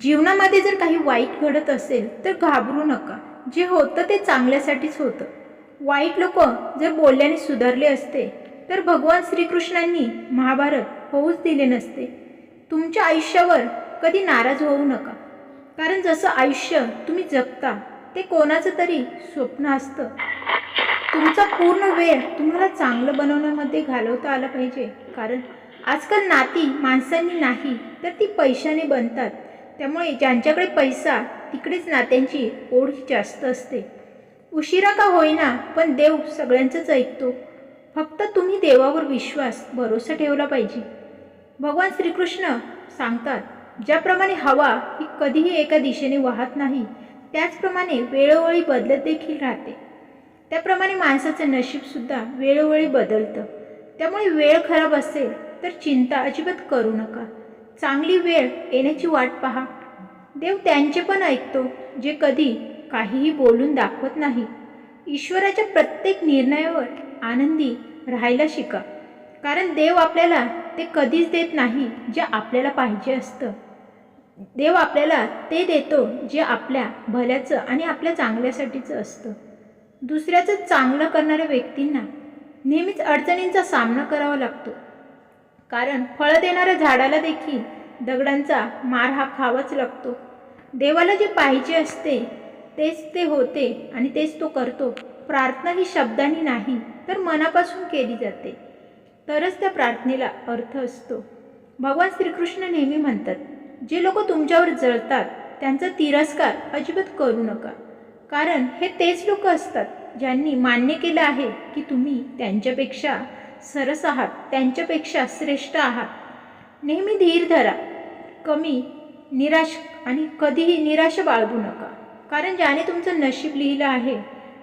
जीवनामध्ये जर काही वाईट घडत असेल तर घाबरू नका. जे होतं ते चांगल्यासाठीच होतं. वाईट लोक जर बोलल्याने सुधारले असते तर भगवान श्रीकृष्णांनी महाभारत होऊच दिले नसते. तुमच्या आयुष्यावर कधी नाराज होऊ नका. कारण जसं आयुष्य तुम्ही जगता ते कोणाचं तरी स्वप्न असतं. तुमचा पूर्ण वेळ तुम्हाला चांगलं बनवण्यामध्ये घालवता आला पाहिजे. कारण आजकाल नाती माणसांनी नाही तर ती पैशाने बनतात. त्यामुळे ज्यांच्याकडे पैसा तिकडेच नात्यांची ओढ जास्त असते. उशिरा का होईना पण देव सगळ्यांचंच ऐकतो. फक्त तुम्ही देवावर विश्वास भरोसा ठेवला पाहिजे. भगवान श्रीकृष्ण सांगतात ज्याप्रमाणे हवा ही कधीही एका दिशेने वाहत नाही त्याचप्रमाणे वेळोवेळी बदलत देखील राहते. त्याप्रमाणे माणसाचं नशीबसुद्धा वेळोवेळी बदलतं. त्यामुळे वेळ खराब असेल तर चिंता अजिबात करू नका. चांगली वेळ येण्याची वाट पहा. देव त्यांचे पण ऐकतो जे कधी काहीही बोलून दाखवत नाही. ईश्वराच्या प्रत्येक निर्णयावर आनंदी राहायला शिका. कारण देव आपल्याला ते कधीच देत नाही जे आपल्याला पाहिजे असतं. देव आपल्याला ते देतो जे आपल्या भल्याचं आणि आपल्या चांगल्यासाठीचं असतं. दुसऱ्याचं चांगलं करणाऱ्या व्यक्तींना नेहमीच अडचणींचा सामना करावा लागतो. कारण फळं देणाऱ्या झाडाला देखील दगडांचा मार हा खावाच लागतो. देवाला जे पाहिजे असते तेच ते होते आणि तेच तो करतो. प्रार्थना ही शब्दांनी नाही तर मनापासून केली जाते. तरच त्या प्रार्थनेला अर्थ असतो. भगवान श्रीकृष्ण नेहमी म्हणतात जे लोक तुमच्यावर जळतात त्यांचा तिरस्कार अजिबात करू नका. कारण हे तेच लोक असतात ज्यांनी मान्य केलं आहे की तुम्ही त्यांच्यापेक्षा सरस आहात त्यांच्यापेक्षा श्रेष्ठ आहात. नेहमी धीर धरा. कमी निराश आणि कधीही निराश बाळगू नका. कारण ज्याने तुमचं नशीब लिहिलं आहे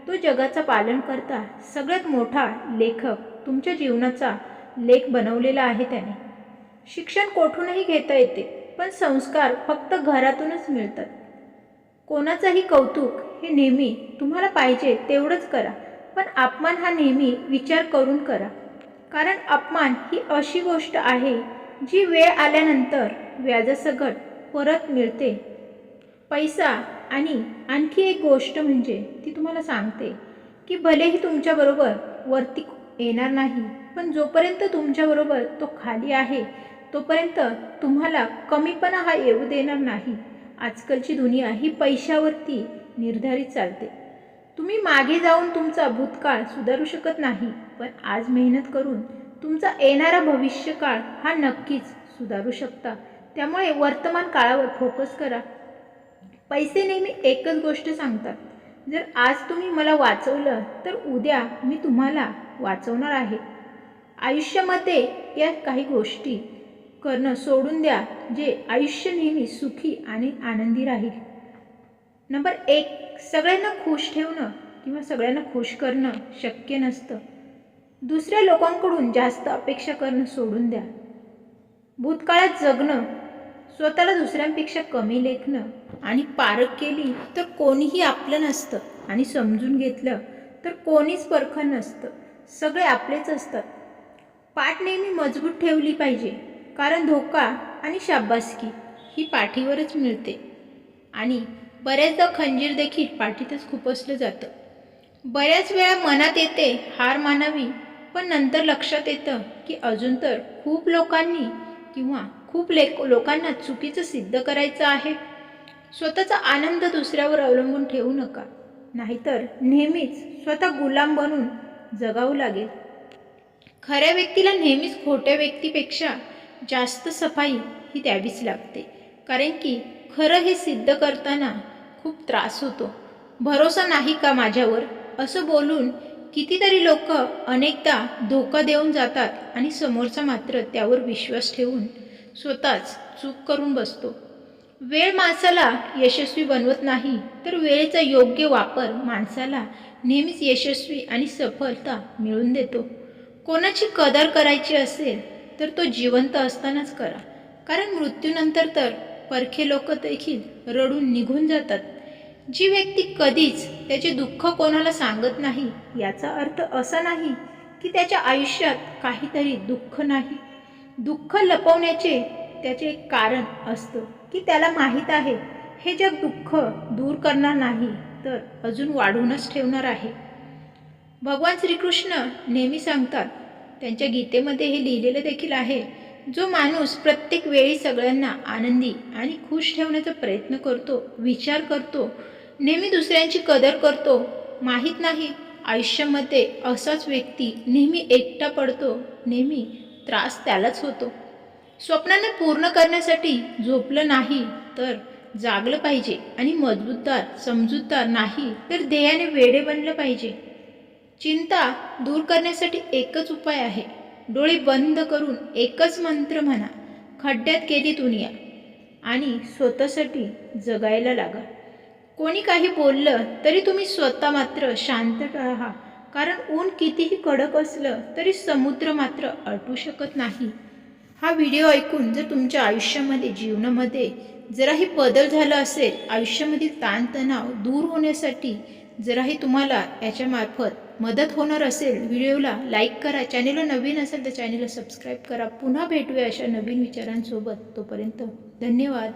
तो जगाचा पालन करता. सगळ्यात मोठा लेखक तुमच्या जीवनाचा लेख बनवलेला आहे त्याने. शिक्षण कोठूनही घेता येते पण संस्कार फक्त घरातूनच मिळतात. कोणाचंही कौतुक हे नेहमी तुम्हाला पाहिजे तेवढंच करा पण अपमान हा नेहमी विचार करून करा. कारण अपमान ही अशी गोष्ट आहे जी वेळ आल्यानंतर व्याजासकट परत मिळते. पैसा आणि आणखी एक गोष्ट म्हणजे ती तुम्हाला सांगते की भलेही तुमच्याबरोबर वरती येणार नाही पण जोपर्यंत तुमच्याबरोबर तो खाली आहे तोपर्यंत तुम्हाला कमीपणा हा येऊ देणार नाही. आजकालची दुनिया ही पैशावरती निर्धारित चालते. तुम्ही मागे जाऊन तुमचा भूतकाळ सुधारू शकत नाही पण आज मेहनत करून तुमचा येणारा भविष्यकाळ हा नक्कीच सुधारू शकता. त्यामुळे वर्तमान काळावर फोकस करा. पैसे नेहमी एकच गोष्ट सांगतात. जर आज तुम्ही मला वाचवलं तर उद्या मी तुम्हाला वाचवणार आहे. आयुष्यामध्ये या काही गोष्टी करणं सोडून द्या जे आयुष्य नेहमी सुखी आणि आनंदी राहील. नंबर एक सगळ्यांना खुश ठेवणं किंवा सगळ्यांना खुश करणं शक्य नसतं. दुसऱ्या लोकांकडून जास्त अपेक्षा करणं सोडून द्या. भूतकाळात जगणं स्वतःला दुसऱ्यांपेक्षा कमी लेखणं आणि पारख केली तर कोणीही आपलं नसतं आणि समजून घेतलं तर कोणीच परखं नसतं. सगळे आपलेच असतात. पाठ नेहमी मजबूत ठेवली पाहिजे कारण धोका आणि शाबासकी ही पाठीवरच मिळते. आणि बऱ्याचदा खंजीर देखील पाठीतच खुपसलं जातं. बऱ्याच वेळा मनात येते हार मानावी पण नंतर लक्षात येतं की अजून तर खूप लोकांनी किंवा खूप लेक लोकांना चुकीचं सिद्ध करायचं आहे. स्वतःचा आनंद दुसऱ्यावर अवलंबून ठेवू नका नाहीतर नेहमीच स्वतः गुलाम बनून जगावं लागेल. खऱ्या व्यक्तीला नेहमीच खोट्या व्यक्तीपेक्षा जास्त सफाई ही द्यावीच लागते कारण की खरं हे सिद्ध करताना खूप त्रास होतो. भरोसा नाही का माझ्यावर? असं बोलून कितीतरी लोक अनेकदा धोका देऊन जातात आणि समोरचा मात्र त्यावर विश्वास ठेवून स्वतःच चूक करून बसतो. वेळ माणसाला यशस्वी बनवत नाही तर वेळेचा योग्य वापर माणसाला नेहमीच यशस्वी आणि सफलता मिळवून देतो. कोणाची कदर करायची असेल तर तो जिवंत असतानाच करा. कारण मृत्यूनंतर तर परखे लोक देखील रडून निघून जातात. जी व्यक्ती कधीच त्याचे दुःख कोणाला सांगत नाही याचा अर्थ असा नाही की त्याच्या आयुष्यात काहीतरी दुःख नाही. दुःख लपवण्याचे त्याचे एक कारण असतं की त्याला माहीत आहे हे जग दुःख दूर करणार नाही तर अजून वाढूनच ठेवणार आहे. भगवान श्रीकृष्ण नेहमी सांगतात त्यांच्या गीतेमध्ये हे लिहिलेलं देखील आहे जो माणूस प्रत्येक वेळी सगळ्यांना आनंदी आणि खुश ठेवण्याचा प्रयत्न करतो विचार करतो नेहमी दुसऱ्यांची कदर करतो माहीत नाही आयुष्यामध्ये असाच व्यक्ती नेहमी एकटा पडतो नेहमी त्रास त्यालाच होतो. स्वप्नांना पूर्ण करण्यासाठी झोपलं नाही तर जागलं पाहिजे आणि मजबूतदार समजूतदार नाही तर ध्येयाने वेडे बनलं पाहिजे. चिंता दूर करण्यासाठी एकच उपाय आहे. डोळे बंद करून एकच मंत्र म्हणा खड्ड्यात केली दुनिया. आणि स्वतःसाठी जगायला लागा. कोणी काही बोललं तरी तुम्ही स्वतः मात्र शांत राहा. कारण ऊन कितीही कडक असलं तरी समुद्र मात्र अटू शकत नाही. हा व्हिडिओ ऐकून जर तुमच्या आयुष्यामध्ये जीवनामध्ये जराही बदल झाला असेल आयुष्यामधील ताणतणाव दूर होण्यासाठी जराही तुम्हाला याच्यामार्फत मदत होणार असेल व्हिडिओला लाईक करा. चॅनेलला नवीन असेल तर चॅनेलला सबस्क्राईब करा. पुन्हा भेटूया अशा नवीन विचारांसोबत. तोपर्यंत धन्यवाद.